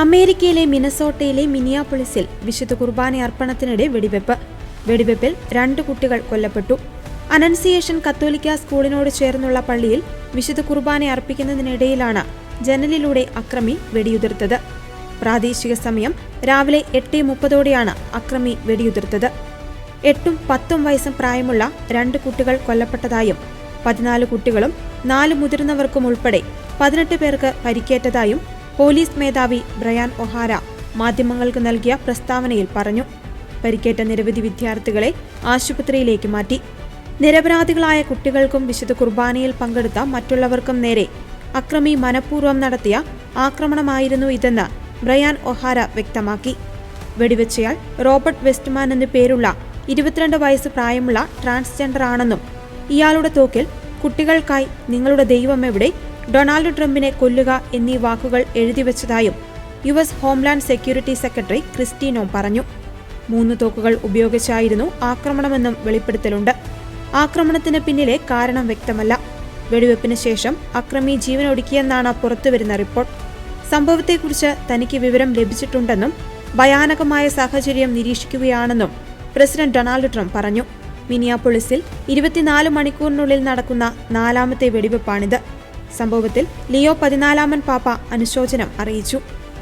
അമേരിക്കയിലെ മിനസോട്ടയിലെ മിനിയാപൊളിസിൽ വിശുദ്ധ കുർബാന അർപ്പണത്തിനിടെ വെടിവെപ്പ്. വെടിവെപ്പിൽ രണ്ട് കുട്ടികൾ കൊല്ലപ്പെട്ടു. അനൻസിയേഷൻ കത്തോലിക്ക സ്കൂളിനോട് ചേർന്നുള്ള പള്ളിയിൽ വിശുദ്ധ കുർബാന അർപ്പിക്കുന്നതിനിടയിലാണ് ജനലിലൂടെ അക്രമി വെടിയുതിർത്തത്. പ്രാദേശിക സമയം രാവിലെ എട്ട് മുപ്പതോടെയാണ് അക്രമി വെടിയുതിർത്തത്. എട്ടും പത്തും വയസ്സും പ്രായമുള്ള രണ്ട് കുട്ടികൾ കൊല്ലപ്പെട്ടതായും പതിനാല് കുട്ടികളും നാല് മുതിർന്നവർക്കും ഉൾപ്പെടെ പതിനെട്ട് പേർക്ക് പരിക്കേറ്റതായും പോലീസ് മേധാവി ബ്രയാൻ ഒഹാര മാധ്യമങ്ങൾക്ക് നൽകിയ പ്രസ്താവനയിൽ പറഞ്ഞു. പരിക്കേറ്റ നിരവധി വിദ്യാർത്ഥികളെ ആശുപത്രിയിലേക്ക് മാറ്റി. നിരപരാധികളായ കുട്ടികൾക്കും വിശുദ്ധ കുർബാനയിൽ പങ്കെടുത്ത മറ്റുള്ളവർക്കും നേരെ അക്രമി മനഃപൂർവം നടത്തിയ ആക്രമണമായിരുന്നു ഇതെന്ന് ബ്രയാൻ ഒഹാര വ്യക്തമാക്കി. വെടിവെച്ചയാൾ റോബർട്ട് വെസ്റ്റ്മാൻ എന്നു പേരുള്ള ഇരുപത്തിരണ്ട് വയസ്സ് പ്രായമുള്ള ട്രാൻസ്ജെൻഡർ ആണെന്നും ഇയാളുടെ തോക്കിൽ കുട്ടികൾക്കായി നിങ്ങളുടെ ദൈവം എവിടെ ഡൊണാൾഡ് ട്രംപിനെ കൊല്ലുക എന്നീ വാക്കുകൾ എഴുതിവെച്ചതായും U S homeland security secretary Kristi Noem പറഞ്ഞു. മൂന്ന് തോക്കുകൾ ഉപയോഗിച്ചായിരുന്നു ആക്രമണമെന്നും വെളിപ്പെടുത്തലുണ്ട്. ആക്രമണത്തിന് പിന്നിലെ കാരണം വ്യക്തമല്ല. വെടിവെപ്പിന് ശേഷം അക്രമി ജീവനൊടുക്കിയെന്നാണ് പുറത്തുവരുന്ന റിപ്പോർട്ട്. സംഭവത്തെക്കുറിച്ച് തനിക്ക് വിവരം ലഭിച്ചിട്ടുണ്ടെന്നും ഭയാനകമായ സാഹചര്യം നിരീക്ഷിക്കുകയാണെന്നും പ്രസിഡന്റ് ഡൊണാൾഡ് ട്രംപ് പറഞ്ഞു. മിനിയാപൊളിസിൽ ഇരുപത്തിനാല് മണിക്കൂറിനുള്ളിൽ നടക്കുന്ന നാലാമത്തെ വെടിവെപ്പാണിത്. സംഭവത്തിൽ ലിയോ പതിനാലാമൻ പാപ്പ അനുശോചനം അറിയിച്ചു